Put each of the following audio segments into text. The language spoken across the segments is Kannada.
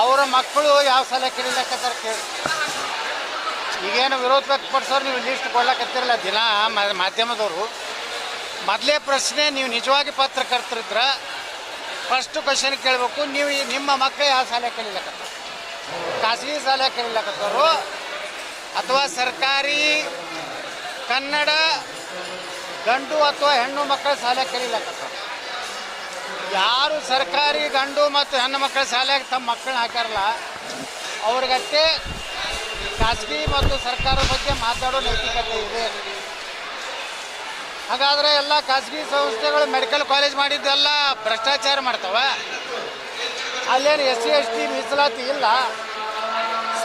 ಅವರ ಮಕ್ಕಳು ಯಾವ ಸಲ ಕೇಳಿಲ್ಲಕತ್ತಾರ ಕೇಳಿ. ಈಗೇನು ವಿರೋಧ ವ್ಯಕ್ತಪಡಿಸೋರು ನೀವು ಲಿಸ್ಟ್ ಕೊಡ್ಲಕ್ಕತ್ತಿರಲ್ಲ ದಿನ ಮಾಧ್ಯಮದವರು. ಮೊದಲೇ ಪ್ರಶ್ನೆ, ನೀವು ನಿಜವಾಗಿ ಪತ್ರಕರ್ತರಿದ್ರ ಫಸ್ಟ್ ಕ್ವಶನ್ ಕೇಳಬೇಕು, ನೀವು ನಿಮ್ಮ ಮಕ್ಕಳು ಯಾವ ಶಾಲೆ ಕಲಿಲಕತ್ತಾರ ಖಾಸಗಿ ಶಾಲೆ ಕೇಳಿಲ್ಲಕ್ಕವರು ಅಥವಾ ಸರ್ಕಾರಿ, ಕನ್ನಡ, ಗಂಡು ಅಥವಾ ಹೆಣ್ಣು ಮಕ್ಕಳ ಶಾಲೆ ಕಲಿಲಕತ್ತಾರ ಯಾರು ಸರ್ಕಾರಿ ಗಂಡು ಮತ್ತು ಹೆಣ್ಣು ಮಕ್ಕಳ ಶಾಲೆಗೆ ತಮ್ಮ ಮಕ್ಕಳನ್ನ ಹಾಕ್ಯಾರಲ್ಲ ಅವ್ರಿಗಷ್ಟೇ ಖಾಸಗಿ ಮತ್ತು ಸರ್ಕಾರದ ಬಗ್ಗೆ ಮಾತಾಡೋ ನೈತಿಕತೆ ಇದೆ. ಹಾಗಾದರೆ ಎಲ್ಲ ಖಾಸಗಿ ಸಂಸ್ಥೆಗಳು ಮೆಡಿಕಲ್ ಕಾಲೇಜ್ ಮಾಡಿದ್ದೆಲ್ಲ ಭ್ರಷ್ಟಾಚಾರ ಮಾಡ್ತವೆ? ಅಲ್ಲೇನು ಎಸ್ ಸಿ, ಎಸ್ ಟಿ ಮೀಸಲಾತಿ ಇಲ್ಲ?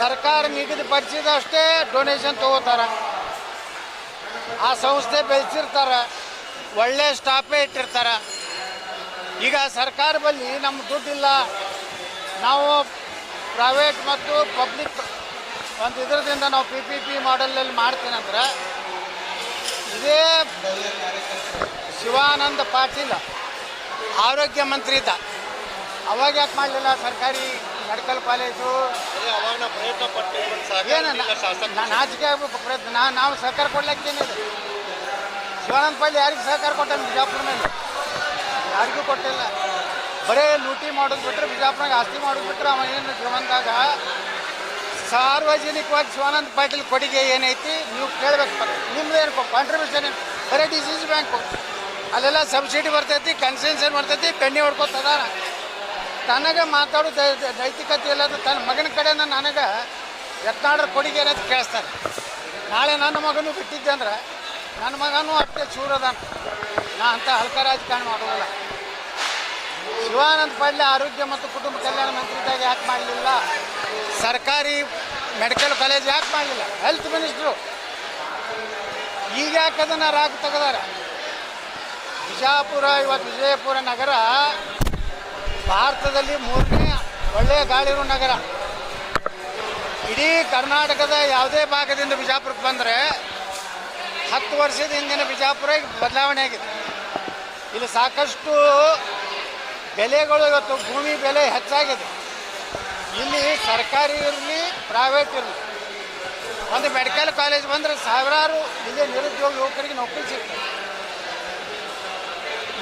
ಸರ್ಕಾರ ನಿಗದಿಪಡಿಸಿದಷ್ಟೇ ಡೊನೇಷನ್ ತಗೋತಾರ. ಆ ಸಂಸ್ಥೆ ಬೆಳೆಸಿರ್ತಾರೆ, ಒಳ್ಳೆ ಸ್ಟಾಫೇ ಇಟ್ಟಿರ್ತಾರ. ಈಗ ಸರ್ಕಾರ ಬಳಿ ನಮ್ಮ ದುಡ್ಡಿಲ್ಲ. ನಾವು ಪ್ರೈವೇಟ್ ಮತ್ತು ಪಬ್ಲಿಕ್ ಒಂದು ಇದರದಿಂದ ನಾವು ಪಿ ಪಿ ಪಿ ಮಾಡೆಲಲ್ಲಿ ಮಾಡ್ತೀನಿ ಅಂದ್ರೆ ಇದೇ ಶಿವಾನಂದ ಪಾಟೀಲ್ ಆರೋಗ್ಯ ಮಂತ್ರಿ ಇದ್ದ. ಅವಾಗ ಯಾಕೆ ಮಾಡಲಿಲ್ಲ ಸರ್ಕಾರಿ ಮೆಡಿಕಲ್ ಕಾಲೇಜು ನಾನು ನಾಚಿಕೆ ಆಗ್ಬೇಕು ಪ್ರಯತ್ನ ನಾವು ಸಹಕಾರ ಕೊಡ್ಲಿಕ್ಕೇನಿದೆ ಶಿವಾನಂದ ಪಾಟೀಲ್ ಯಾರಿಗೆ ಸಹಕಾರ ಕೊಟ್ಟ ಬಿಜಾಪುರ ಮೇಲೆ? ಯಾರಿಗೂ ಕೊಟ್ಟಿಲ್ಲ. ಬರೇ ಲೂಟಿ ಮಾಡೋದು ಬಿಟ್ಟರೆ ಬಿಜಾಪುರಾಗ ಆಸ್ತಿ ಮಾಡೋದು ಬಿಟ್ಟರೆ ಅವ ಏನು ಜೀವನದಾಗ ಸಾರ್ವಜನಿಕವಾಗಿ ಶಿವಾನಂದ ಪಾಟೀಲ್ ಕೊಡುಗೆ ಏನೈತಿ, ನೀವು ಕೇಳಬೇಕು. ನಿಮ್ದು ಏನು ಕಾಂಟ್ರಿಬ್ಯೂಷನ್ ಏನು? ಬರೀ ಡಿಸೀಸ್ ಬ್ಯಾಂಕು ಅಲ್ಲೆಲ್ಲ ಸಬ್ಸಿಡಿ ಬರ್ತೈತಿ ಕನ್ಸೆನ್ಷನ್ ಬರ್ತೈತಿ ಪೆನ್ನಿ ಹೊಡ್ಕೊತದ ತನಗೆ ಮಾತಾಡೋ ನೈತಿಕತೆ ಇಲ್ಲದ ತನ್ನ ಮಗನ ಕಡೆನ ನನಗೆ ಎತ್ತಾಡ್ರ ಕೊಡುಗೆ ಏನಂತ ಕೇಳಿಸ್ತಾರೆ. ನಾಳೆ ನನ್ನ ಮಗನೂ ಬಿಟ್ಟಿದ್ದೆ ಅಂದ್ರೆ, ನನ್ನ ಮಗನೂ ಅಷ್ಟೇ ಚೂರದಾನ ನಾ ಅಂತ ಹಲ್ಕ ರಾಜಕಾರಣ ಮಾಡೋದಿಲ್ಲ. ಶಿವಾನಂದ ಪಾಡ್ಲೆ ಆರೋಗ್ಯ ಮತ್ತು ಕುಟುಂಬ ಕಲ್ಯಾಣ ಮಂತ್ರಿದಾಗ ಯಾಕೆ ಮಾಡಲಿಲ್ಲ? ಸರ್ಕಾರಿ ಮೆಡಿಕಲ್ ಕಾಲೇಜ್ ಯಾಕೆ ಮಾಡಲಿಲ್ಲ? Health minister. ಈಗ ಯಾಕೆ ಅದನ್ನು ರಾಕ್ ತೆಗೆದಾರ? ಬಿಜಾಪುರ, ಇವತ್ತು ವಿಜಯಪುರ ನಗರ ಭಾರತದಲ್ಲಿ ಮೂರನೇ ಒಳ್ಳೆಯ ಗಾಳಿರೋ ನಗರ. ಇಡೀ ಕರ್ನಾಟಕದ ಯಾವುದೇ ಭಾಗದಿಂದ ಬಿಜಾಪುರಕ್ಕೆ ಬಂದರೆ ಹತ್ತು ವರ್ಷದ ಹಿಂದಿನ ಬಿಜಾಪುರ ಬದಲಾವಣೆ ಆಗಿದೆ. ಇಲ್ಲಿ ಸಾಕಷ್ಟು ಬೆಲೆಗಳು ಇವತ್ತು ಭೂಮಿ ಬೆಲೆ ಹೆಚ್ಚಾಗಿದೆ. ಇಲ್ಲಿ ಸರ್ಕಾರಿ ಇರಲಿ ಪ್ರೈವೇಟ್ ಇರಲಿ. ಒಂದು ಮೆಡಿಕಲ್ ಕಾಲೇಜ್ ಬಂದರೆ ಸಾವಿರಾರು ಇಲ್ಲಿ ನಿರುದ್ಯೋಗ ಯುವಕರಿಗೆ ನೌಕರಿ ಸಿಗ್ತದೆ.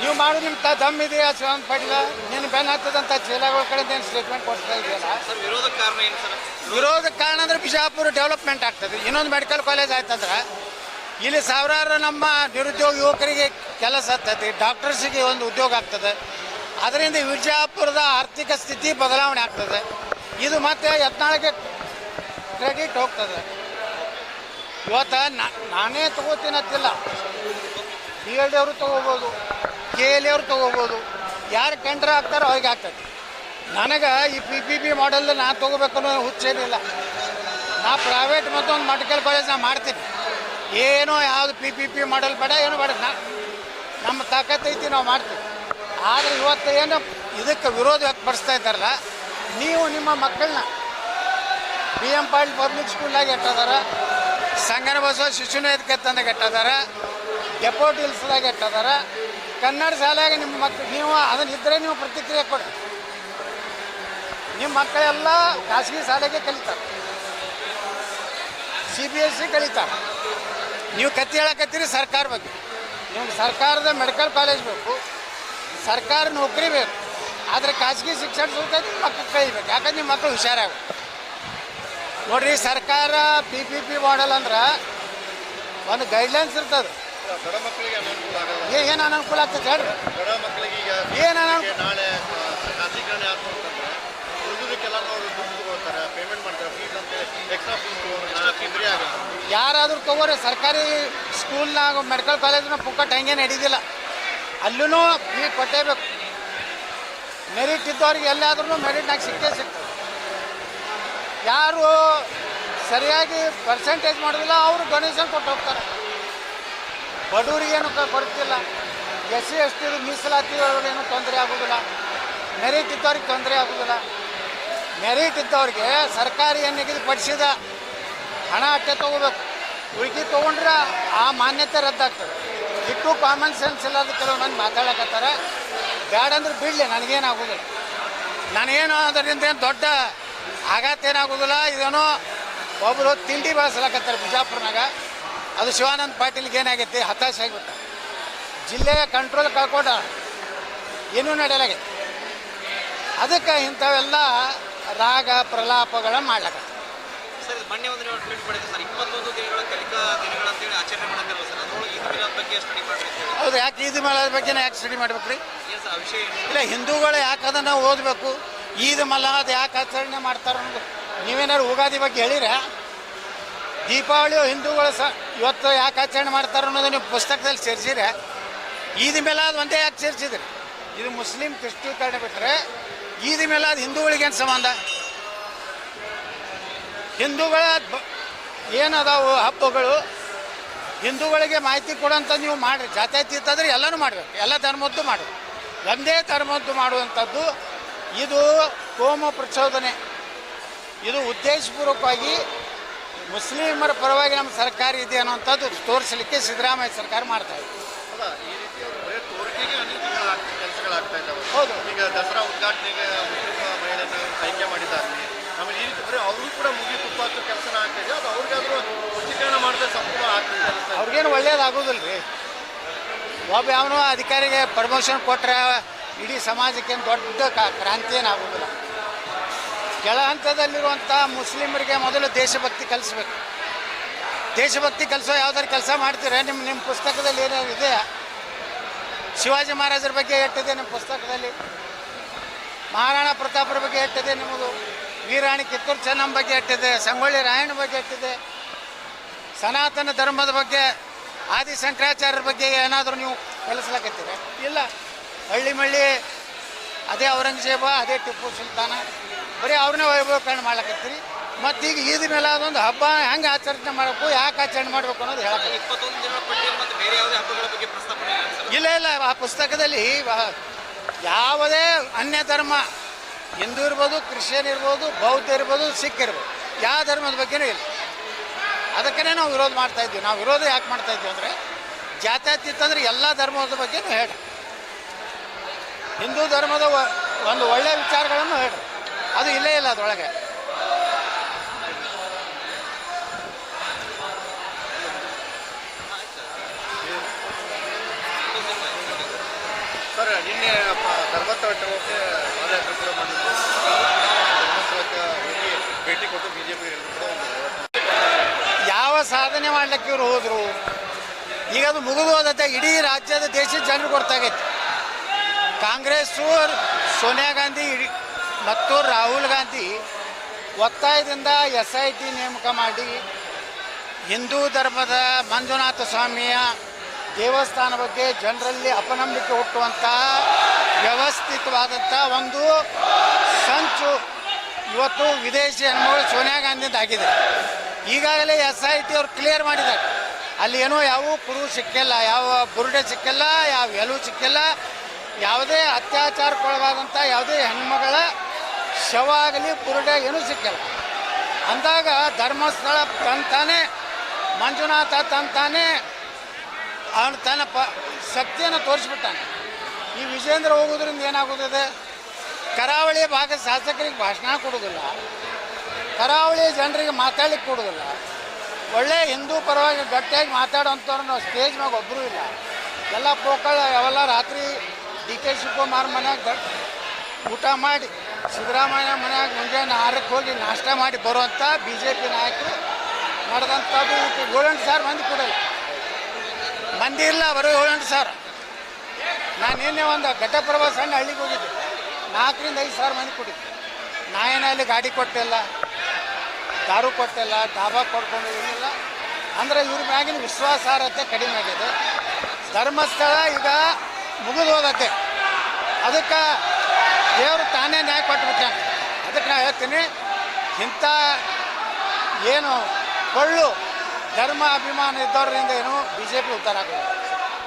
ನೀವು ಮಾಡು ನಿಮ್ಮ ತ ದಮ್ ಇದೆಯಾ ಶಿವಾನಂದ ಪಾಟೀಲ? ನೀನು ಬೆನ್ ಹತ್ತದಂಥ ಚೀಲಗಳ ಕಡೆ ಏನು ಸ್ಟೇಟ್ಮೆಂಟ್ ಕೊಡ್ತಾ ಇದೆಯಲ್ಲ? ವಿರೋಧ ಕಾರಣ ಏನು ಸರ್? ವಿರೋಧ ಕಾರಣ ಅಂದ್ರೆ ಬಿಜಾಪುರ ಡೆವಲಪ್ಮೆಂಟ್ ಆಗ್ತದೆ. ಇನ್ನೊಂದು ಮೆಡಿಕಲ್ ಕಾಲೇಜ್ ಆಯ್ತಂದ್ರೆ ಇಲ್ಲಿ ಸಾವಿರಾರು ನಮ್ಮ ನಿರುದ್ಯೋಗ ಯುವಕರಿಗೆ ಕೆಲಸ ಆಗ್ತದೆ, ಡಾಕ್ಟರ್ಸಿಗೆ ಒಂದು ಉದ್ಯೋಗ ಆಗ್ತದೆ. ಅದರಿಂದ ವಿಜಯಪುರದ ಆರ್ಥಿಕ ಸ್ಥಿತಿ ಬದಲಾವಣೆ ಆಗ್ತದೆ. ಇದು ಮತ್ತೆ ಯತ್ನಾಳಿಗೆ ಕ್ರೆಡಿಟ್ ಹೋಗ್ತದೆ. ಇವತ್ತು ನಾನೇ ತಗೋತೀನಂತಿಲ್ಲ ಬಿ ಎಲ್ ಡಿ ಅವರು ತೊಗೋಬೋದು, ಕೆ ಎಲ್ ಅವರು ತೊಗೋಬೋದು. ಯಾರು ಟೆಂಡರ್ ಆಗ್ತಾರೋ ಅವ್ರಿಗೆ ಆಗ್ತದೆ. ನನಗೆ ಈ ಪಿ ಪಿ ಪಿ ಮಾಡೆಲ್ ನಾನು ತೊಗೋಬೇಕು ಅನ್ನೋ ಹುಚ್ಚೇನಿಲ್ಲ ನಾ ಪ್ರೈವೇಟ್ ಮತ್ತೊಂದು ಮೆಡಿಕಲ್ ಕಾಲೇಜ್ ನಾ ಮಾಡ್ತೀನಿ. ಏನೋ ಯಾವುದು ಪಿ ಪಿ ಪಿ ಮಾಡೆಲ್ ಬೇಡ, ಏನು ಬೇಡ. ನಾ ನಮ್ಮ ತಾಕತ್ ಐತಿ, ನಾವು ಮಾಡ್ತೀವಿ. ಆದರೆ ಇವತ್ತು ಏನು ಇದಕ್ಕೆ ವಿರೋಧ ವ್ಯಕ್ತಪಡಿಸ್ತಾ ಇದ್ದಾರಲ್ಲ, ನೀವು ನಿಮ್ಮ ಮಕ್ಕಳನ್ನ ಬಿ ಎಂ ಪಾಟೀಲ್ ಪಬ್ಲಿಕ್ ಸ್ಕೂಲ್ನಾಗ ಎಟ್ಟದಾರ, ಸಂಗನ ಬಸವ ಶಿಶುನೇದಕ್ಕೆ ತಂದಾಗ ಇಟ್ಟದಾರ ಡೆಪೋಟ್ ಹಿಲ್ಸ್ದಾಗ ಎಟ್ಟದಾರ, ಕನ್ನಡ ಶಾಲೆಯಾಗ ನಿಮ್ಮ ಮಕ್ಕಳು ನೀವು ಅದನ್ನ ಇದ್ದರೆ ನೀವು ಪ್ರತಿಕ್ರಿಯೆ ಕೊಡಿ ನಿಮ್ಮ ಮಕ್ಕಳೆಲ್ಲ ಖಾಸಗಿ ಶಾಲೆಗೆ ಕಲಿತಾರೆ. ಸಿ ಬಿ ಎಸ್ ಸಿ ಕಲಿತಾರೆ. ನೀವು ಕತ್ತಿ ಹೇಳಕತ್ತೀರಿ ಸರ್ಕಾರ ಬಗ್ಗೆ. ನಿಮ್ಗೆ ಸರ್ಕಾರದ ಮೆಡಿಕಲ್ ಕಾಲೇಜ್ ಬೇಕು. ಸರ್ಕಾರ ನೌಕರಿ ಬೇಕು. ಆದರೆ ಖಾಸಗಿ ಶಿಕ್ಷಣ ಸಂಸ್ಥೆ ಮಕ್ಕಳು ಕಲಿಬೇಕು ಯಾಕಂದ್ರೆ ನಿಮ್ಮ ಮಕ್ಕಳು ಹುಷಾರಾಗಬೇಕು. ನೋಡ್ರಿ ಸರ್ಕಾರ ಪಿ ಪಿ ಪಿ ಮಾಡಲ್ ಅಂದ್ರೆ ಒಂದು ಗೈಡ್ಲೈನ್ಸ್ ಇರ್ತದೆ. ಏನು ಅನುಕೂಲ ಆಗ್ತದೆ ಹೇಳ್ರಿ. ಏನು ಅನಾನು ಈಗ ನಾಳೆ ಆ, ಖಾಸಗೀಕರಣ ಆಯ್ತು ಅಂತಂದ್ರೆ ಉಳಿದಕ್ಕೆಲ್ಲ ಅವರು ಆಗುತ್ತೆ. ಯಾರಾದರೂ ತಗೋರಿ, ಸರ್ಕಾರಿ ಸ್ಕೂಲ್ನಾಗ ಮೆಡಿಕಲ್ ಕಾಲೇಜ್ನ ಪುಕ್ಕಟ್ ಹೆಂಗೆ ನಡೀದಿಲ್ಲ. ಅಲ್ಲೂ ಫೀ ಕೊಟ್ಟೇಬೇಕು. ಮೆರಿಟ್ ಇದ್ದವ್ರಿಗೆ ಎಲ್ಲಾದ್ರೂ ಮೆರಿಟ್ನಾಗ ಸಿಕ್ಕೇ ಸಿಕ್ತು ಯಾರು ಸರಿಯಾಗಿ ಪರ್ಸೆಂಟೇಜ್ ಮಾಡೋದಿಲ್ಲ, ಅವರು ಡೊನೇಷನ್ ಕೊಟ್ಟು ಹೋಗ್ತಾರೆ. ಬಡವರಿಗೇನು ಕೊಡ್ತಿಲ್ಲ ಎಸ್ ಸಿ ಎಸ್ ಟಿ ಮೀಸಲಾತಿ ಏನು ತೊಂದರೆ ಆಗೋದಿಲ್ಲ. ಮೆರಿಟ್ ಇದ್ದವ್ರಿಗೆ ತೊಂದರೆ ಆಗೋದಿಲ್ಲ. ಮೆರಿಟ್ ಇದ್ದವ್ರಿಗೆ ಸರ್ಕಾರಿ ನಿಗದಿ ಪಡಿಸಿದ ಹಣ ಅಟ್ಟೆ ತೊಗೋಬೇಕು. ಉಳ್ಕಿ ತೊಗೊಂಡ್ರೆ ಆ ಮಾನ್ಯತೆ ರದ್ದಾಗ್ತದೆ. ಇಟ್ಟು ಕಾಮನ್ ಸೆನ್ಸ್ ಇಲ್ಲದ ಕೆಲವು ಮಂದಿ ಮಾತಾಡಕತ್ತಾರೆ. ಬ್ಯಾಡ ಅಂದ್ರೆ ಬಿಡಲಿ, ನನಗೇನಾಗೋದಿಲ್ಲ. ನನಗೇನು ಅದರಿಂದ ಏನು ದೊಡ್ಡ ಆಘಾತ ಏನಾಗೋದಿಲ್ಲ. ಇದೇನೋ ಒಬ್ಬರು ತಿಂಡಿ ಬಳಸ್ಲಾಕತ್ತಾರೆ ಬಿಜಾಪುರ್ನಾಗ. ಅದು ಶಿವಾನಂದ ಪಾಟೀಲ್ಗೆ ಏನಾಗೈತಿ? ಹತಾಶೆ ಆಗಿಬಿಟ್ಟ. ಜಿಲ್ಲೆಯ ಕಂಟ್ರೋಲ್ ಕಳ್ಕೊಂಡ. ಏನೂ ನಡೆಯಲಾಗೈತಿ. ಅದಕ್ಕೆ ಇಂಥವೆಲ್ಲ ರಾಗ ಪ್ರಲಾಪಗಳನ್ನ ಮಾಡ್ಲಕ್ಕ ಸರ್ ಇದು ಮೊನ್ನೆ ಒಂದು ನೀವು ಟ್ವೀಟ್ ಮಾಡಿದ್ರಿ ಸರ್. ಇಪ್ಪತ್ತೊಂದು ದಿನಗಳ ಕಲಿಕಾ ದಿನಗಳಂತೇಳಿ ಆಚರಣೆ ಮಾಡತ್ತಿಲ್ಲ ಸರ್? ಅದರೊಳಗೆ ಈದ್ ಮಿಲಾದ್ ಬಗ್ಗೆ ಸ್ಟಡಿ ಮಾಡ್ರಿ ಹೌದು ಯಾಕೆ ಈದ್ ಮಲಾದ ಬಗ್ಗೆ ಯಾಕೆ ಸ್ಟಡಿ ಮಾಡ್ಬೇಕ್ರಿ? ಏನು ಸರ್ ಆ ವಿಷಯ ಏನು? ಇಲ್ಲ ಹಿಂದೂಗಳು ಯಾಕೆ ಅದನ್ನು ಓದಬೇಕು? ಈದ್ ಮಲಾದ್ ಯಾಕೆ ಆಚರಣೆ ಮಾಡ್ತಾರೆ ಅನ್ನೋದು. ನೀವೇನಾದ್ರು ಉಗಾದಿ ಬಗ್ಗೆ ಹೇಳಿರ? ದೀಪಾವಳಿ ಹಿಂದೂಗಳು ಸ ಇವತ್ತು ಯಾಕೆ ಆಚರಣೆ ಮಾಡ್ತಾರೆ ಅನ್ನೋದು ನೀವು ಪುಸ್ತಕದಲ್ಲಿ ಸೇರಿಸಿರ ಈದ್ ಮೇಲಾದ್ ಒಂದೇ ಯಾಕೆ ಸೇರಿಸಿದ್ರಿ? ಇದು ಮುಸ್ಲಿಂ ಕ್ರಿಸ್ತೀಕರಣ ಬಿಟ್ಟರೆ ಈದ್ ಮೇಲೆ ಹಿಂದೂಗಳಿಗೆ ಏನು ಸಂಬಂಧ? ಹಿಂದೂಗಳ ಏನದಾವು ಹಬ್ಬಗಳು? ಹಿಂದೂಗಳಿಗೆ ಮಾಹಿತಿ ಕೊಡೋಂಥ ನೀವು ಮಾಡಿರಿ. ಜಾತ್ಯತೀತ ಆದರೆ ಎಲ್ಲನೂ ಮಾಡಬೇಕು. ಎಲ್ಲ ಧರ್ಮದ್ದು ಮಾಡಬೇಕು ಒಂದೇ ಧರ್ಮದ್ದು ಮಾಡುವಂಥದ್ದು ಇದು ಕೋಮ ಪ್ರಚೋದನೆ. ಇದು ಉದ್ದೇಶಪೂರ್ವಕವಾಗಿ ಮುಸ್ಲಿಮರ ಪರವಾಗಿ ನಮ್ಮ ಸರ್ಕಾರ ಇದೆ ಅನ್ನೋಂಥದ್ದು ತೋರಿಸಲಿಕ್ಕೆ ಸಿದ್ದರಾಮಯ್ಯ ಸರ್ಕಾರ ಮಾಡ್ತಾ ಇದೆ. ಅವ್ರು ಕೆಲಸಗಳಾಗ್ತಾ ಇದ್ದಾವೆ ಈಗ ದಸರಾ ಉದ್ಘಾಟನೆಗೆ ಮುಸ್ಲಿಂ ಮಹಿಳೆಯನ್ನು ಆಯ್ಕೆ ಮಾಡಿದ್ದಾರೆ. ಆಮೇಲೆ ಈ ರೀತಿ ಬರೀ ಅವ್ರಿಗೂ ಕೂಡ ಮುಗಿ ತುಪ್ಪ ಹಾಕೋ ಕೆಲಸನ ಆಗ್ತಾ ಇದೆ ಅದು ಅವ್ರಿಗಾದ್ರೂ ಪುಷ್ಟೀಕರಣ ಮಾಡಿದ್ರೆ ಸಂಪೂರ್ಣ ಆಗ್ತಿದೆ. ಅವ್ರಿಗೇನು ಒಳ್ಳೇದಾಗೋದಿಲ್ಲ ರೀ ಒಬ್ಬ ಯಾವನೋ ಅಧಿಕಾರಿಗೆ ಪ್ರಮೋಷನ್ ಕೊಟ್ಟರೆ ಇಡೀ ಸಮಾಜಕ್ಕೇನು ದೊಡ್ಡ ಕ್ರಾಂತಿ ಏನು ಆಗೋದಿಲ್ಲ ಕೆಳ ಹಂತದಲ್ಲಿರುವಂಥ ಮುಸ್ಲಿಮರಿಗೆ ಮೊದಲು ದೇಶಭಕ್ತಿ ಕಲಿಸ್ಬೇಕು. ದೇಶಭಕ್ತಿ ಕಲಿಸೋ ಯಾವ್ದಾರು ಕೆಲಸ ಮಾಡ್ತೀರಾ? ನಿಮ್ಮ ನಿಮ್ಮ ಪುಸ್ತಕದಲ್ಲಿ ಏನಾದ್ರು ಇದೆಯಾ? ಶಿವಾಜಿ ಮಹಾರಾಜರ ಬಗ್ಗೆ ಎಟ್ಟಿದೆ ನಿಮ್ಮ ಪುಸ್ತಕದಲ್ಲಿ. ಮಹಾರಾಣಾ ಪ್ರತಾಪರ ಬಗ್ಗೆ ಎಟ್ಟಿದೆ ನಿಮ್ಮದು. ವೀರಾಣಿ ಕಿತ್ತೂರು ಚೆನ್ನಮ್ಮ ಬಗ್ಗೆ ಎಟ್ಟಿದೆ ಸಂಗೊಳ್ಳಿ ರಾಯಣ್ಣ ಬಗ್ಗೆ ಎಟ್ಟಿದೆ ಸನಾತನ ಧರ್ಮದ ಬಗ್ಗೆ ಆದಿ ಶಂಕರಾಚಾರ್ಯರ ಬಗ್ಗೆ ಏನಾದರೂ ನೀವು ಕಲಿಸ್ಲಕತ್ತೀರ ಇಲ್ಲ. ಹಳ್ಳಿ ಮಳ್ಳಿ ಅದೇ ಔರಂಗಜೇಬ, ಅದೇ ಟಿಪ್ಪು ಸುಲ್ತಾನ, ಬರೀ ಅವ್ರನ್ನೇ ವೈಭವೀಕರಣ ಮಾಡ್ಲಕತ್ತೀರಿ ಮತ್ತು ಈಗ ದಿನ ಎಲ್ಲ ಅದೊಂದು ಹಬ್ಬ ಹೆಂಗೆ ಆಚರಣೆ ಮಾಡಬೇಕು ಯಾಕೆ ಆಚರಣೆ ಮಾಡಬೇಕು ಅನ್ನೋದು ಹೇಳಕ್ಕೆ ಇಪ್ಪತ್ತೊಂದು ದಿನಗಳ ಪಟ್ಟಿಯಲ್ಲಿ ಬೇರೆ ಯಾವುದೇ ಹಬ್ಬಗಳ ಬಗ್ಗೆ ಪ್ರಸ್ತಾಪನೆ ಇಲ್ಲ ಇಲ್ಲ ಆ ಪುಸ್ತಕದಲ್ಲಿ ಯಾವುದೇ ಅನ್ಯ ಧರ್ಮ ಹಿಂದೂ ಇರ್ಬೋದು ಕ್ರಿಶ್ಚಿಯನ್ ಇರ್ಬೋದು ಬೌದ್ಧ ಇರ್ಬೋದು ಸಿಖ್ ಇರ್ಬೋದು ಯಾವ ಧರ್ಮದ ಬಗ್ಗೆನೂ ಇಲ್ಲ. ಅದಕ್ಕೇ ನಾವು ವಿರೋಧ ಮಾಡ್ತಾ ಇದ್ದೀವಿ ನಾವು ವಿರೋಧ ಯಾಕೆ ಮಾಡ್ತಾ ಇದ್ದೀವಿ ಅಂದರೆ ಜಾತ್ಯತೀತ ಅಂದರೆ ಎಲ್ಲ ಧರ್ಮದ ಬಗ್ಗೆನೂ ಹೇಳಿ ಹಿಂದೂ ಧರ್ಮದ ಒಂದು ಒಳ್ಳೆಯ ವಿಚಾರಗಳನ್ನು ಹೇಳಿ ಅದು ಇಲ್ಲೇ ಇಲ್ಲ ಅದರೊಳಗೆ. ನಿನ್ನೆ ಧರ್ಮಸ್ಥಳ ಪಾದಯಾತ್ರೆ ಕೂಡ ಮಾಡಿದ್ರು ಧರ್ಮಸ್ಥಳಕ್ಕೆ ಭೇಟಿ ಕೊಟ್ಟು ಬಿಜೆಪಿ ಯಾವ ಸಾಧನೆ ಮಾಡ್ಲಿಕ್ಕೆ ಇವರು ಹೋದ್ರು? ಈಗ ಅದು ಮುಗಿದು ಹೋದತ್ತೆ ಇಡೀ ರಾಜ್ಯದ ದೇಶದ ಜನರು ಗೊತ್ತಾಗೈತಿ. ಕಾಂಗ್ರೆಸ್ಸು, ಸೋನಿಯಾ ಗಾಂಧಿ ಮತ್ತು ರಾಹುಲ್ ಗಾಂಧಿ ಒತ್ತಾಯದಿಂದ ಎಸ್ ಐ ಟಿ ನೇಮಕ ಮಾಡಿ ಹಿಂದೂ ಧರ್ಮದ ಮಂಜುನಾಥ ಸ್ವಾಮಿಯ ದೇವಸ್ಥಾನ ಬಗ್ಗೆ ಜನರಲ್ಲಿ ಅಪನಂಬಿಕೆ ಹುಟ್ಟುವಂಥ ವ್ಯವಸ್ಥಿತವಾದಂಥ ಒಂದು ಸಂಚು ಇವತ್ತು ವಿದೇಶಿ ಅನುಭವ ಸೋನಿಯಾ ಗಾಂಧಿಯಿಂದ ಆಗಿದೆ. ಈಗಾಗಲೇ ಎಸ್ ಐ ಟಿ ಅವ್ರು ಕ್ಲಿಯರ್ ಮಾಡಿದ್ದಾರೆ. ಅಲ್ಲಿ ಏನೋ ಯಾವ ಕುರು ಸಿಕ್ಕಿಲ್ಲ, ಯಾವ ಬುರುಡೆ ಸಿಕ್ಕಿಲ್ಲ, ಯಾವ ಎಲು ಸಿಕ್ಕಿಲ್ಲ, ಯಾವುದೇ ಅತ್ಯಾಚಾರಕ್ಕೊಳಗಾದಂಥ ಯಾವುದೇ ಹೆಣ್ಮಗಳ ಶವ ಆಗಲಿ ಬುರುಡೆ ಏನೂ ಸಿಕ್ಕಿಲ್ಲ. ಅಂದಾಗ ಧರ್ಮಸ್ಥಳ ತಂತಾನೆ ಮಂಜುನಾಥ ತಂತಾನೆ ಅವನು ತನ್ನ ಪ, ಶಕ್ತಿಯನ್ನು ತೋರಿಸ್ಬಿಟ್ಟಾನೆ. ಈ ವಿಜೇಂದ್ರ ಹೋಗೋದ್ರಿಂದ ಏನಾಗುತ್ತದೆ? ಕರಾವಳಿ ಭಾಗದ ಶಾಸಕರಿಗೆ ಭಾಷಣ ಕೊಡೋದಿಲ್ಲ ಕರಾವಳಿ ಜನರಿಗೆ ಮಾತಾಡ್ಲಿಕ್ಕೆ ಕೊಡೋದಿಲ್ಲ ಒಳ್ಳೆ ಹಿಂದೂ ಪರವಾಗಿ ಗಟ್ಟಿಯಾಗಿ ಮಾತಾಡೋಂಥವ್ರು ನಾವು ಸ್ಟೇಜ್ ಮ್ಯಾಗ ಒಬ್ಬರೂ ಇಲ್ಲ. ಎಲ್ಲ ಪೋಕಳ, ಅವೆಲ್ಲ ರಾತ್ರಿ ಡಿ ಕೆ ಶಿವಕುಮಾರ್ ಮನ್ಯಾಗ ಊಟ ಮಾಡಿ, ಸಿದ್ದರಾಮಯ್ಯ ಮನ್ಯಾಗ ಮುಂಜಾನೆ ಆರಕ್ಕೆ ಹೋಗಿ ನಾಷ್ಟ ಮಾಡಿ ಬರುವಂಥ ಬಿ ಜೆ ಪಿ ನಾಯಕರು, ನಡೆದಂಥದ್ದು ಗೋಲಂಡ್ ಸಾರ್ ಮಂದಿ ಕೊಡಲ್ಲ. ಮಂದಿ ಇಲ್ಲ, ಬರೋ ಏಳೆಂಟು ಸಾವಿರ. ನಾನು ನಿನ್ನೆ ಒಂದು ಘಟಪ್ರಭಾ ಸಣ್ಣ ಹಳ್ಳಿಗೆ ಹೋಗಿದ್ದೆ. ನಾಲ್ಕರಿಂದ ಐದು ಸಾವಿರ ಮಂದಿ ಕೊಟ್ಟಿದ್ದೆ ನಾ ಏನೋ ಅಲ್ಲಿ ಗಾಡಿ ಕೊಟ್ಟಿಲ್ಲ, ದಾರು ಕೊಟ್ಟಿಲ್ಲ ಡಾಬಾ ಕೊಡ್ಕೊಂಡು ಏನಿಲ್ಲ. ಅಂದರೆ ಇವ್ರ ಮ್ಯಾಗಿನ ವಿಶ್ವಾಸಾರ್ಹತೆ ಕಡಿಮೆ ಆಗಿದೆ. ಧರ್ಮಸ್ಥಳ ಈಗ ಮುಗಿದು ಹೋದತ್ತೆ ಅದಕ್ಕೆ ದೇವರು ತಾನೇ ನ್ಯಾಯ ಕೊಟ್ಬಿಟ್ಟ ಅದಕ್ಕೆ ನಾನು ಹೇಳ್ತೀನಿ, ಇಂಥ ಏನು ಕೊಳ್ಳು ಧರ್ಮ ಅಭಿಮಾನ ಇದ್ದವರಿಂದ ಏನು ಬಿ ಜೆ ಪಿ ಉದ್ಧಾರ ಆಗೋದು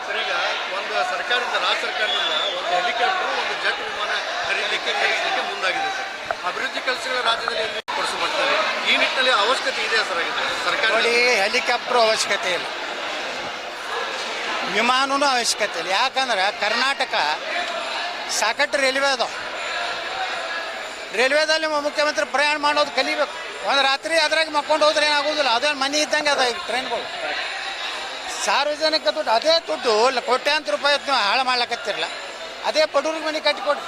ಸರ್ ಈಗ ಒಂದು ಸರ್ಕಾರದಿಂದ ರಾಜ್ಯ ಸರ್ಕಾರದಿಂದ ಒಂದು ಹೆಲಿಕಾಪ್ಟರ್ ಒಂದು ಜೆಟ್ ವಿಮಾನ ಖರೀದಲಿಕ್ಕೆ ಖರೀದಲಿಕ್ಕೆ ಮುಂದಾಗಿದೆ ಸರ್. ಅಭಿವೃದ್ಧಿ ಕೆಲಸಗಳ ರಾಜ್ಯದಲ್ಲಿ ಪಡಿಸುವ ಮಟ್ಟದಲ್ಲಿ ಈ ನಿಟ್ಟಿನಲ್ಲಿ ಅವಶ್ಯಕತೆ ಇದೆ ಸರ್ ಸರ್ಕಾರ ನೋಡಿ ಹೆಲಿಕಾಪ್ಟರ್ ಅವಶ್ಯಕತೆ ಇಲ್ಲ. ವಿಮಾನನೂ ಅವಶ್ಯಕತೆ ಇಲ್ಲ. ಯಾಕಂದ್ರೆ ಕರ್ನಾಟಕ ಸಾಕಷ್ಟು ರೈಲ್ವೆ ಅದ ರೈಲ್ವೆದಲ್ಲಿ ಮುಖ್ಯಮಂತ್ರಿ ಪ್ರಯಾಣ ಮಾಡೋದು ಕಲಿಬೇಕು. ಒಂದು ರಾತ್ರಿ ಅದ್ರಾಗ ಮಕ್ಕೊಂಡು ಹೋದ್ರೆ ಏನಾಗೋದಿಲ್ಲ. ಅದೇ ಮನೆ ಇದ್ದಂಗೆ ಅದ ಟ್ರೈನ್ಗಳು ಸಾರ್ವಜನಿಕ ದುಡ್ಡು, ಅದೇ ದುಡ್ಡು ಕೋಟ್ಯಾಂತರ ರೂಪಾಯಿ ನೀವು ಹಾಳು ಮಾಡ್ಲಕತ್ತಿರಲ್ಲ. ಅದೇ ಬಡವ್ರಿಗೆ ಮನೆ ಕಟ್ಟಿಕೊಡಿ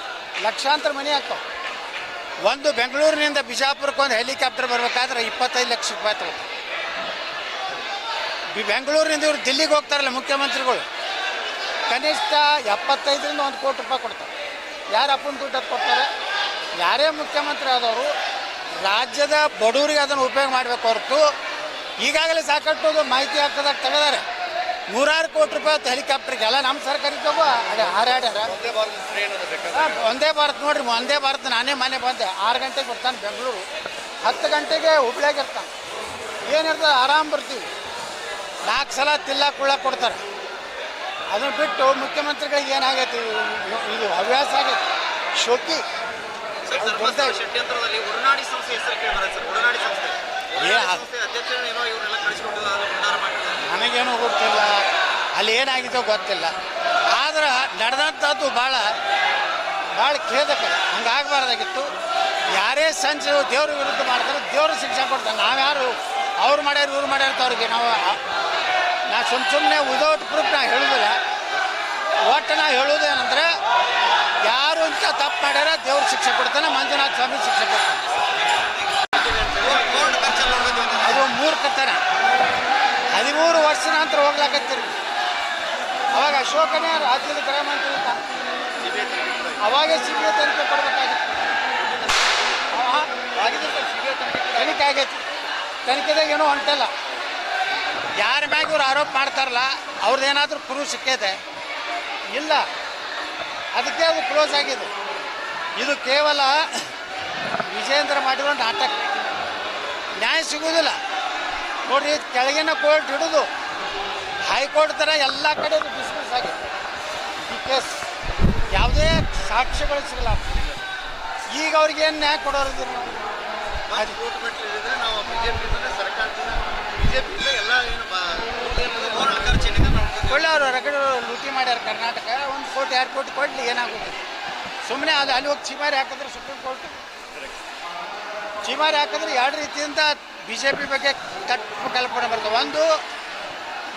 ಲಕ್ಷಾಂತರ ಮನೆ ಆಗ್ತಾವೆ. ಒಂದು ಬೆಂಗಳೂರಿನಿಂದ ಬಿಜಾಪುರಕ್ಕೆ ಒಂದು ಹೆಲಿಕಾಪ್ಟರ್ ಬರ್ಬೇಕಾದ್ರೆ ಇಪ್ಪತ್ತೈದು ಲಕ್ಷ ರೂಪಾಯಿ ಈ ಬೆಂಗಳೂರಿನಿಂದ ಇವ್ರು ದಿಲ್ಲಿಗೆ ಹೋಗ್ತಾರಲ್ಲ ಮುಖ್ಯಮಂತ್ರಿಗಳು. ಕನಿಷ್ಠ ಎಪ್ಪತ್ತೈದರಿಂದ ಒಂದು ಕೋಟಿ ರೂಪಾಯಿ ಕೊಡ್ತಾರೆ. ಯಾರು ಅಪ್ಪನ ದುಡ್ಡು ಅದು ಕೊಡ್ತಾರೆ ಯಾರೇ ಮುಖ್ಯಮಂತ್ರಿ ಆದವರು ರಾಜ್ಯದ ಬಡವರಿಗೆ ಅದನ್ನು ಉಪಯೋಗ ಮಾಡಬೇಕು ಹೊರತು ಈಗಾಗಲೇ ಸಾಕಷ್ಟು ಮಾಹಿತಿ ಹಾಕೋದಾಗ ತೆಗೆದಾರೆ ನೂರಾರು ಕೋಟಿ ರೂಪಾಯಿ ಹೆಲಿಕಾಪ್ಟರ್ಗೆ ಎಲ್ಲ ನಮ್ಮ ಸರ್ಕಾರ ಅದೇ ಹಾರಾಡ್ಯಾರ ಒಂದೇ ಭಾರತ ನೋಡ್ರಿ ಒಂದೇ ಭಾರತ್ ನಾನೇ ಮನೆ ಬಂದೆ. ಆರು ಗಂಟೆಗೆ ಬರ್ತಾನೆ ಬೆಂಗಳೂರು. ಹತ್ತು ಗಂಟೆಗೆ ಹುಬ್ಳ್ಯಾಗ ಇರ್ತಾನೆ. ಏನಿರ್ತದೆ ಆರಾಮ್ ಬರ್ತೀವಿ. ನಾಲ್ಕು ಸಲ ತಿಲ್ಲ ಕುಳ್ಳ ಕೊಡ್ತಾರೆ. ಅದನ್ನು ಬಿಟ್ಟು ಮುಖ್ಯಮಂತ್ರಿಗಳಿಗೆ ಏನಾಗೈತಿ? ಇದು ಹವ್ಯಾಸ ಆಗೈತಿ. ಶೋಕಿ. ಷಡ್ಯಂತ್ರದಲ್ಲಿ ಸಂಸ್ಥೆ ಹೆಸರು ಕೇಳಿ ಬರುತ್ತೆ ಸರ್. ಸಂಸ್ಥೆ. ಇವರೆಲ್ಲ ಮಾಡಿದ್ದಾರೆ. ನನಗೇನು ಗೊತ್ತಿಲ್ಲ. ಅಲ್ಲಿ ಏನಾಗಿತ್ತೋ ಗೊತ್ತಿಲ್ಲ. ಆದ್ರೆ ನಡೆದಂಥದ್ದು ಭಾಳ ಭಾಳ ಖೇದಕ. ಹಂಗಾಗಬಾರ್ದಾಗಿತ್ತು. ಯಾರೇ ಸಂಚು ದೇವ್ರ ವಿರುದ್ಧ ಮಾಡ್ತಾರೆ ದೇವ್ರ ಶಿಕ್ಷೆ ಕೊಡ್ತಾರೆ. ನಾವ್ಯಾರು ಅವ್ರು ಮಾಡ್ಯಾರ ಇವ್ರು ಮಾಡ್ಯಾರ ಅವ್ರಿಗೆ ನಾವು ನಾ ಸುಮ್ಮ ಸುಮ್ಮನೆ ವಿದೌಟ್ ಪ್ರೂಫ್ ನಾ ಹೇಳೋದಿಲ್ಲ. ಒಟ್ಟು ನಾ ಹೇಳೋದೇನಂದ್ರೆ ಯಾರು ಅಂತ ತಪ್ಪು ಮಾಡ್ಯಾರ ದೇವ್ರ ಶಿಕ್ಷೆ ಕೊಡ್ತಾನೆ, ಮಂಜುನಾಥ ಸ್ವಾಮಿ ಶಿಕ್ಷೆ ಕೊಡ್ತಾನೆ. ಕೋರ್ಟ್ ಕತ್ತಾನ ಹದಿಮೂರು ವರ್ಷ ನಂತರ ಹೋಗ್ಲಾಕತ್ತೀರಿ. ಅವಾಗ ಅಶೋಕನೇ ರಾಜ್ಯದ ಕೂಡ ಇದೆ. ಅವಾಗೇ ಸಿಬಿಐ ತನಿಖೆ ಕೊಡ್ಬೇಕಾಗಿತ್ತು. ತನಿಖೆ. ಆಗೈತಿ. ತನಿಖೆದಾಗ ಏನೋ ಹೊಂಟಲ್ಲ. ಯಾರ ಮ್ಯಾಗ ಇವ್ರು ಆರೋಪ ಮಾಡ್ತಾರಲ್ಲ ಅವ್ರದ್ದು ಏನಾದರೂ ಕುರು ಸಿಕ್ಕೈತೆ? ಇಲ್ಲ. ಅದಕ್ಕೆ ಅದು ಕ್ಲೋಸ್ ಆಗಿದೆ. ಇದು ಕೇವಲ ವಿಜೇಂದ್ರ ಮಾಡಿರೋ ನಾಟಕ. ನ್ಯಾಯ ಸಿಗೋದಿಲ್ಲ ನೋಡ್ರಿ, ಕೆಳಗಿನ ಕೋರ್ಟ್ ಹಿಡಿದು ಹೈಕೋರ್ಟ್ ಥರ ಎಲ್ಲ ಕಡೆ ಡಿಸ್ಮಿಸ್ ಆಗಿದೆ. ಈ ಕೇಸ್ ಯಾವುದೇ ಸಾಕ್ಷ್ಯಗಳು ಸಿಗಲ್ಲ. ಈಗ ಅವ್ರಿಗೆ ಏನು ನ್ಯಾಯ ಕೊಡೋರು ನಾವು? ಮತ್ತೆ ಸರ್ಕಾರದಿಂದ ಮೆಟ್ಲಿದ್ರೆ ನಾವು ಬಿಜೆಪಿ ಎಲ್ಲ ಏನು ಎಲ್ಲ ಏನು ಬಾ- ಕೋರ್ಟ್ ಖರ್ಚು ಏನಿದೆ ನೋಡ್ಕೊಂಡು ಒಳ್ಳೆ ಅವರು ರಗಡು ಲೂಟಿ ಮಾಡ್ಯಾರ ಕರ್ನಾಟಕ, ಒಂದು ಕೋಟಿ, ಎರಡು ಕೋಟಿ ಕೊಡಲಿ ಏನಾಗುತ್ತೆ ಸುಮ್ಮನೆ ಅದು ಅಲ್ಲಿ ಹೋಗಿ ಚಿಮಾರಿ ಹಾಕಿದ್ರೆ ಸುಪ್ರೀಂ ಕೋರ್ಟ್ ಚಿಮಾರಿ ಹಾಕಿದ್ರೆ ಎರಡು ರೀತಿಯಿಂದ ಬಿ ಜೆ ಪಿ ಬಗ್ಗೆ ತಪ್ಪು ಕಲ್ಪನೆ ಬರ್ತದೆ. ಒಂದು,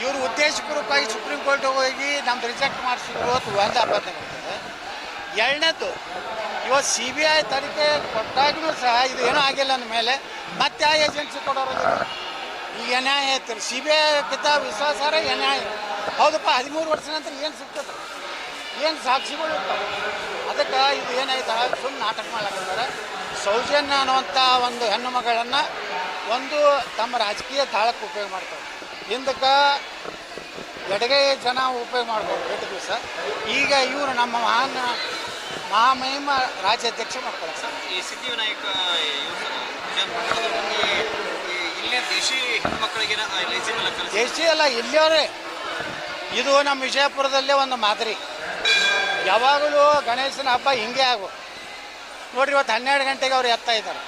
ಇವರು ಉದ್ದೇಶಪೂರ್ವಕವಾಗಿ ಸುಪ್ರೀಂ ಕೋರ್ಟ್ ಹೋಗಿ ನಮ್ದು ರಿಜೆಕ್ಟ್ ಮಾಡಿಸಿದ್ರು ಒಂದು ಅಪರಾಧ ಬರ್ತದೆ ಎರಡನೇದು, ಇವತ್ತು ಸಿ ಬಿ ಐ ತನಿಖೆ ಕೊಟ್ಟಾಗೂ ಸಹ ಇದು ಏನೂ ಆಗಿಲ್ಲ ಅಂದಮೇಲೆ ಮತ್ತೆ ಆ ಏಜೆನ್ಸಿ ಕೊಡೋರು ಈಗ ಏನೇ ಐತಿ ಸಿ ಬಿ ಐ ಕಿತ್ತ ವಿಶ್ವಾಸಾರ ನ್ಯಾಯ ಹೌದಪ್ಪ ಹದಿಮೂರು ವರ್ಷ ನಂತರ ಏನು ಸಿಗ್ತದ? ಏನು ಸಾಕ್ಷಿಗಳು ಇರ್ತಾವೆ? ಅದಕ್ಕೆ ಇದು ಏನಾಯ್ತು? ಸುಮ್ಮನೆ ನಾಟಕ ಮಾಡ್ಲಾಕಂದ್ರೆ ಸೌಜನ್ಯ ಅನ್ನುವಂಥ ಒಂದು ಹೆಣ್ಣು ಮಗಳನ್ನು ಒಂದು ತಮ್ಮ ರಾಜಕೀಯ ತಾಳಕ್ಕೆ ಉಪಯೋಗ ಮಾಡ್ತಾರೆ ಹಿಂದಕ್ಕೆ ಎಡಗೈ ಜನ ಉಪಯೋಗ ಮಾಡ್ಬೋದು ಎರಡು ದಿವಸ. ಈಗ ಇವರು ನಮ್ಮ ಮಹಾನ್ ಮಹಾಮಹಿಮ ರಾಜ್ಯಾಧ್ಯಕ್ಷ ಮಾಡ್ತಾರೆ ಸರ್. ಈ ಸಿದ್ಧಿವಿನಾಯಕ ಇಲ್ಲೇ ದೇಶಿ ಹೆಣ್ಣು ಮಕ್ಕಳಿಗೆ ದೇಶಿ ಅಲ್ಲ ಇಲ್ಲಿಯವರೇ. ಇದು ನಮ್ಮ ವಿಜಯಪುರದಲ್ಲೇ ಒಂದು ಮಾದರಿ. ಯಾವಾಗಲೂ ಗಣೇಶನ ಹಬ್ಬ ಹಿಂಗೆ ಆಗು. ನೋಡ್ರಿ ಇವತ್ತು ಹನ್ನೆರಡು ಗಂಟೆಗೆ ಅವ್ರು ಎತ್ತಾ ಇದ್ದಾರೆ.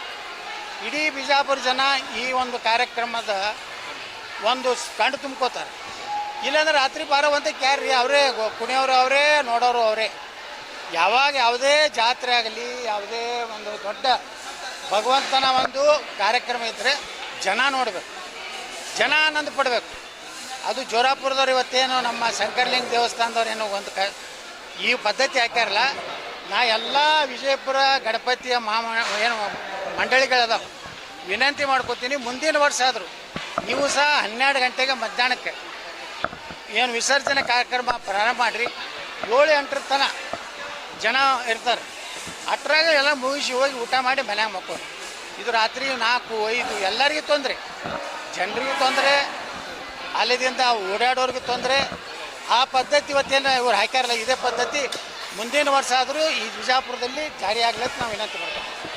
ಇಡೀ ಬಿಜಾಪುರ ಜನ ಈ ಒಂದು ಕಾರ್ಯಕ್ರಮದ ಒಂದು ಕಂಡು ತುಂಬ್ಕೋತಾರೆ. ಇಲ್ಲಾಂದ್ರೆ ರಾತ್ರಿ ಬಾರವಂತೆ ಕ್ಯಾರ್ರಿ ಅವರೇ, ಕುಣಿಯವರು ಅವರೇ, ನೋಡೋರು ಅವರೇ. ಯಾವಾಗ ಯಾವುದೇ ಜಾತ್ರೆ ಆಗಲಿ, ಯಾವುದೇ ಒಂದು ದೊಡ್ಡ ಭಗವಂತನ ಒಂದು ಕಾರ್ಯಕ್ರಮ ಇದ್ದರೆ ಜನ ನೋಡಬೇಕು. ಜನ ಆನಂದ ಪಡಬೇಕು. ಅದು ಜೋರಾಪುರದವ್ರು ಇವತ್ತೇನು ನಮ್ಮ ಶಂಕರ್ಲಿಂಗ ದೇವಸ್ಥಾನದವ್ರು ಏನೋ ಒಂದು ಕ, ಈ ಪದ್ಧತಿ ಹಾಕ್ಯಾರಲ್ಲ, ನಾ ಎಲ್ಲ ವಿಜಯಪುರ ಗಣಪತಿಯ ಮಹಾ ಏನು ಮಂಡಳಿಗಳದಾವೆ, ವಿನಂತಿ ಮಾಡ್ಕೋತೀನಿ ಮುಂದಿನ ವರ್ಷ ಆದರೂ, ನೀವು ಸಹ ಹನ್ನೆರಡು ಗಂಟೆಗೆ ಮಧ್ಯಾಹ್ನಕ್ಕೆ ಏನು ವಿಸರ್ಜನೆ ಕಾರ್ಯಕ್ರಮ ಪ್ರಾರಂಭ ಮಾಡಿರಿ. ಏಳು ಎಂಟರ ತನಕ ಜನ ಇರ್ತಾರೆ. ಅಟ್ರಾಗ ಎಲ್ಲ ಮುಗಿಸಿ ಹೋಗಿ ಊಟ ಮಾಡಿ ಮನ್ಯಾಗ ಮಕ್ಕಳು ಇದು ರಾತ್ರಿ ನಾಲ್ಕು, ಐದು ಎಲ್ಲರಿಗೂ ತೊಂದರೆ. ಜನರಿಗೂ ತೊಂದರೆ ಅಲ್ಲಿದಿಂದ ಓಡಾಡೋರ್ಗೆ ತೊಂದರೆ. ಆ ಪದ್ಧತಿ ಇವತ್ತೇನು ಇವ್ರು ಹಾಕ್ಯಾರಲ್ಲ, ಇದೇ ಪದ್ಧತಿ. ಮುಂದಿನ ವರ್ಷ ಆದರೂ ಈ ಬಿಜಾಪುರದಲ್ಲಿ ಜಾರಿ ಆಗ್ಲತ್ತ ನಾವು ವಿನಂತಿ ಮಾಡ್ತೀವಿ